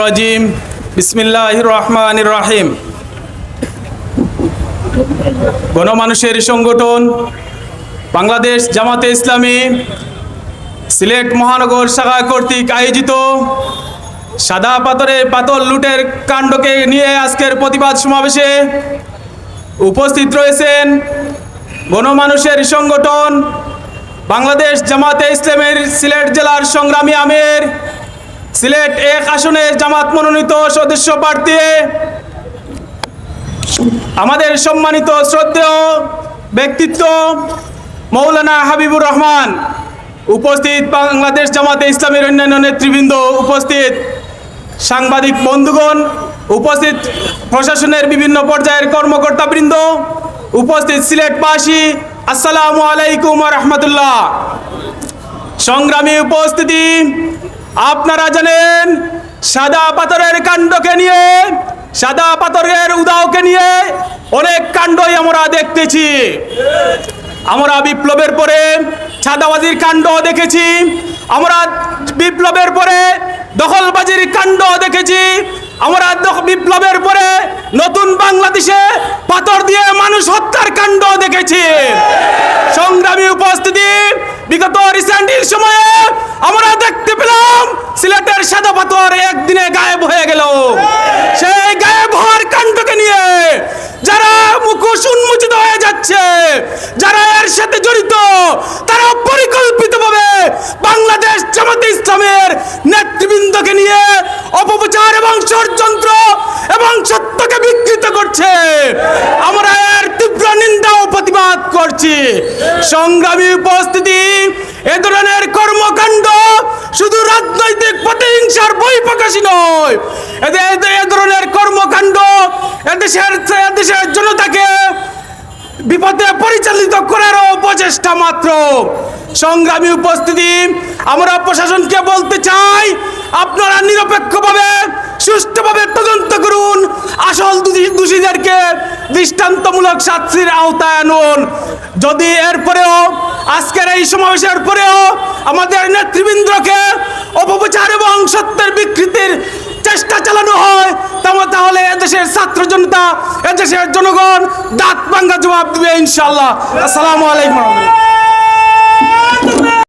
রাজিম। বিসমিল্লাহ রহমান রাহিম। গণমানুষের সংগঠন, বাংলাদেশ জামাতে ইসলামী, সিলেট মহানগর শাখা কর্তৃক আয়োজিত সাদা পাথরে পাতল লুটের কাণ্ডকে নিয়ে আজকের প্রতিবাদ সমাবেশে উপস্থিত রয়েছেন গণমানুষের সংগঠন, বাংলাদেশ জামাতে ইসলামের সিলেট জেলার সংগ্রামী আমির সিলেট এক আসনের জামাত মনোনীত সদস্য প্রার্থী। আমাদের সম্মানিত শ্রদ্ধেয় ব্যক্তিত্ব মৌলানা হাবিবুর রহমান, উপস্থিত বাংলাদেশ জামাতে ইসলামের অন্যান্য নেতৃবৃন্দ, উপস্থিত সাংবাদিক বন্ধুগণ, উপস্থিত প্রশাসনের বিভিন্ন পর্যায়ের কর্মকর্তাবৃন্দ, উপস্থিত সিলেট সিলেটবাসী, আসসালামু আলাইকুম রহমতুল্লাহ। সংগ্রামী উপস্থিতি আপনারা জানেন, সাদা পাথরের কাণ্ডকে নিয়ে, সাদা পাথরের উদাওকে নিয়ে অনেক কাণ্ডই আমরা দেখতেছি। আমরা বিপ্লবের পরে ছাদাবাজির কাণ্ড দেখেছি। আমরা বিপ্লবের পরে দখলবাজির কাণ্ড দেখেছি। আমরা বিপ্লবের পরে নতুন বাংলাদেশে পাথর দিয়ে মানুষ হত্যার কাণ্ড দেখেছি। সংগ্রামী উপস্থিতি মুখোশ উন্মোচিত হয়ে যাচ্ছে। যারা এর সাথে জড়িত, তারা পরিকল্পিতভাবে বাংলাদেশ জামাতে ইসলামের নেতৃবৃন্দকে নিয়ে অপপ্রচার এবং ষড়যন্ত্র এবং সত্যকে বিকৃত করছে। আমরা এর তীব্র নিন্দা ও প্রতিবাদ করছি। সংগ্রামী উপস্থিতি, এ ধরনের কর্মকাণ্ড শুধু রাজনৈতিক প্রতিহিংসার বই প্রকাশী নয়। এদের এদের- এ ধরনের কর্মকাণ্ড এদেশের এদেশের জনতাকে বিপদে পরিচালিত করারও প্রচেষ্টা মাত্র। সংগ্রামী উপস্থিতি, আমরা প্রশাসনকে বলতে চাই, আপনারা নিরপেক্ষভাবে, সুষ্ঠুভাবে তদন্ত করুন, আসল দোষী- দোষীদেরকে দৃষ্টান্তমূলক শাস্তির আওতায় আনুন। যদি এরপরেও আজকের এই সমাবেশের পরেও আমাদের নেতৃবৃন্দকে অপপ্রচার এবং সত্যের বিকৃতির চেষ্টা চালানো হয় তাহলে এদেশের ছাত্র জনতা এদেশের জনগণ দাঁত ভাঙ্গা জবাব দেবে ইনশাল্লাহ আসসালামু আলাইকুম।